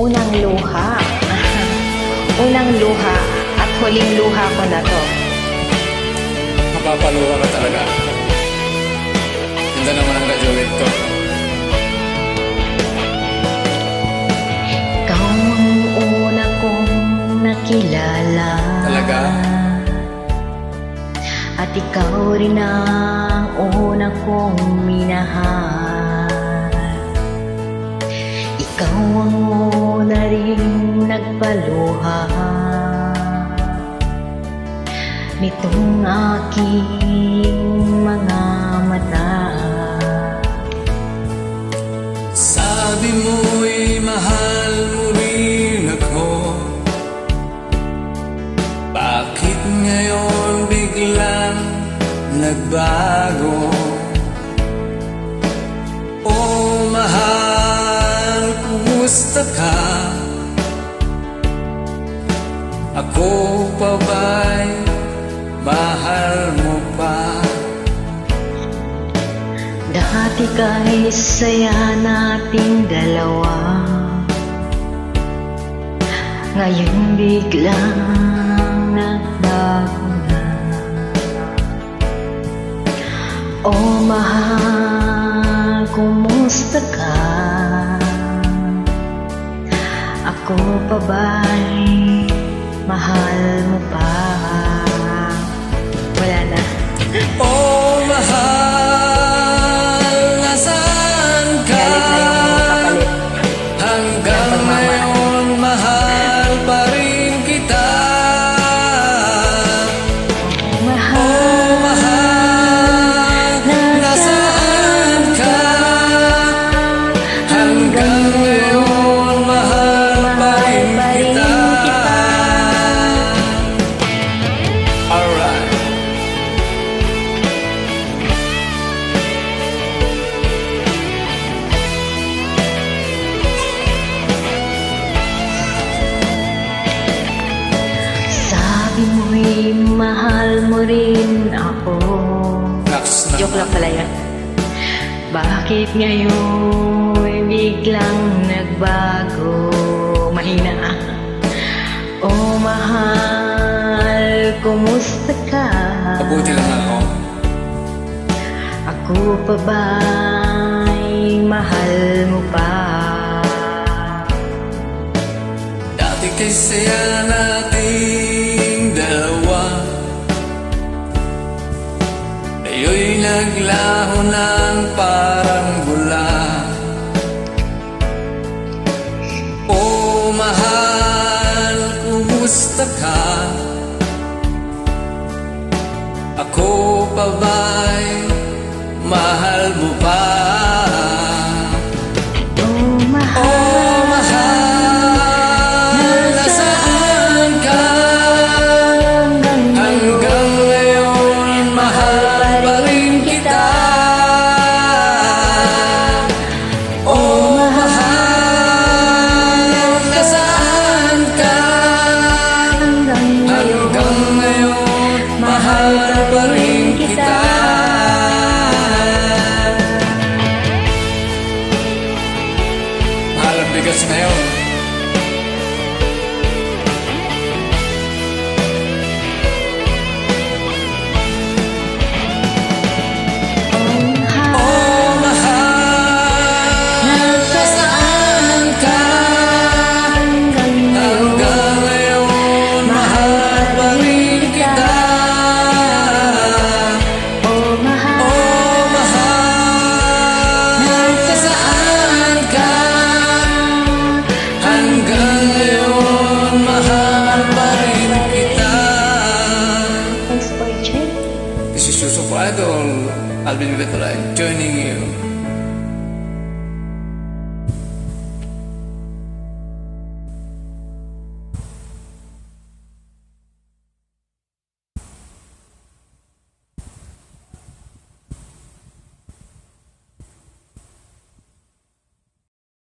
unang luha. unang luha at huling luha ko na to. Mapapaluwa ka talaga. Ganda naman ang graduate ko. Ikaw ang una kong nakilala. Talaga? At ikaw rin ang una kong nagpaluha. Nitong aking mga mata. Sabi mo'y mahal mo rin ako Bakit ngayon biglang nagbago? Oh mahal, kumusta ka? Ako pa ba'y mahal mo pa? Dati kay saya nating dalawa Ngayon biglang nagbago na Oh mahal, kumusta ka? Ako pa ba'y mahal mo pa? Mahal mo rin ako na. Joke lang pala yan Bakit ngayon biglang nagbago Mahina ah Oh mahal, kumusta ka? Mabuti lang ako. Ako pa ba'y mahal mo pa? Dati kay saya nating parang bula Oh mahal, kumusta ka? Ako pa ba'y Mahal ang I'll been with life, joining you.